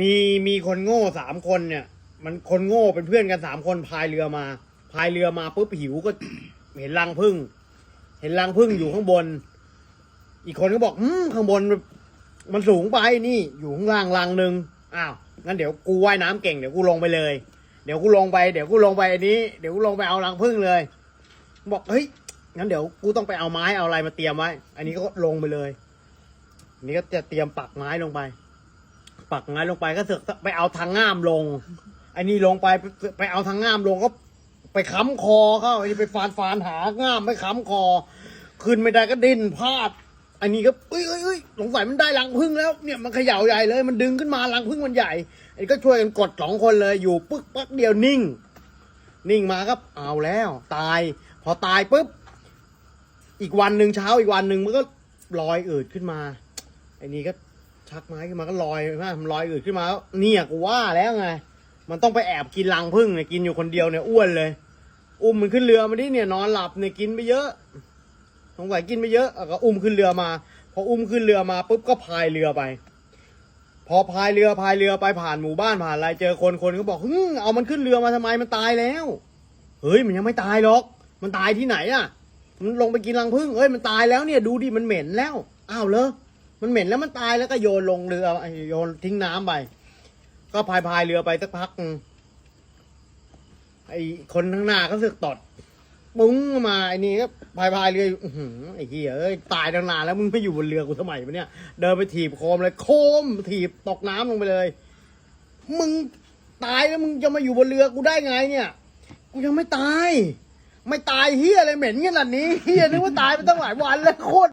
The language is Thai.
มีมีคนโง่สามคนเนี่ย มันคนโง่เป็นเพื่อนกันสามคนพายเรือมา พายเรือมาปุ๊บหิวก็ เห็นรังพึ่ง เห็นรังพึ่งอยู่ข้างบน อีกคนก็บอกอืมข้างบน มันสูงไปนี่ อยู่ข้างล่างรังหนึ่งอ้าวงั้นเดี๋ยวกูว่ายน้ำเก่งเดี๋ยวกูลงไปเลย เดี๋ยวกูลงไปเดี๋ยวกูลงไปอันนี้เดี๋ยวกูลงไปเอารังพึ่งเลย บอกเฮ้ยงั้นเดี๋ยวกูต้องไปเอาไม้เอาอะไรมาเตรียมไว้ อันนี้ก็ลงไปเลยนนี้ก็จะเตรียมปักไม้ลงไป ปักไม้ลงไปก็เสือกไปเอาทางง่ามลงอันนี้ลงไปไปเอาทางง่ามลงก็ไปค้ำคอเขาอันนี้ไปฟานฟานหาง่ามไม่ค้ำคอ ขึ้นไม่ได้ก็ดิ้นพลาดอันนี้ก็เอ้ยเอ้ยเอ้ยสงสัยมันได้รังพึ่งแล้วเนี่ยมันเขย่าใหญ่เลย มันดึงขึ้นมารังพึ่งมันใหญ่อันนี้ก็ช่วยกันกดสองคนเลยอยู่ปึ๊กปักเดียวนิ่ง นิ่งมาก็เอาแล้ว ตาย พอตายปุ๊บอีกวันหนึ่งเช้าอีกวันหนึ่งมันก็ลอยอืดขึ้นมาไอ้นี่ก็ ชักไม้ขึ้นมาก็ลอยมามันลอยอืดขึ้นมาแล้วเนี่ยกูว่าแล้วไง มันต้องไปแอบกินรังพึ่งเนี่ยกินอยู่คนเดียวเนี่ยอ้วนเลย อุ้มมันขึ้นเรือมาดิเนี่ยนอนหลับเนี่ยกินไปเยอะสงสัยกินไปเยอะก็อุ้มขึ้นเรือมา พออุ้มขึ้นเรือมาปุ๊บก็พายเรือไป พอพายเรือพายเรือไปผ่านหมู่บ้านผ่านอะไรเจอคนคนก็บอกฮึ่งเอามันขึ้นเรือมาทำไมมันตายแล้วเฮ้ยมันยังไม่ตายหรอก มันตายที่ไหนอะ มันลงไปกินรังผึ้งเอ้ยมันตายแล้วเนี่ยดูดิมันเหม็นแล้วอ้าวเหรอ มันเหม็นแล้วมันตายแล้วก็โยนลงเรือโยนทิ้งน้ำไป ก็พายพายเรือไปสักพัก ไอคนข้างหน้าก็สึกตดปุ้งมาไอ้นี่ก็พายพายเรืออยู่ไอ้เหี้ยเอ้ยตายตั้งนานแล้วมึงไม่อยู่บนเรือกูทำไมวะเนี่ย เดินไปถีบโคมเลย โคมถีบตกน้ำลงไปเลย มึงตายแล้วมึงจะมาอยู่บนเรือกูได้ไง เนี่ย กูยังไม่ตาย ไม่ตายเฮียอะไรเหม็นขนาดนี้เฮียนึกว่าตายไปตั้งหลายวันแล้วโคตร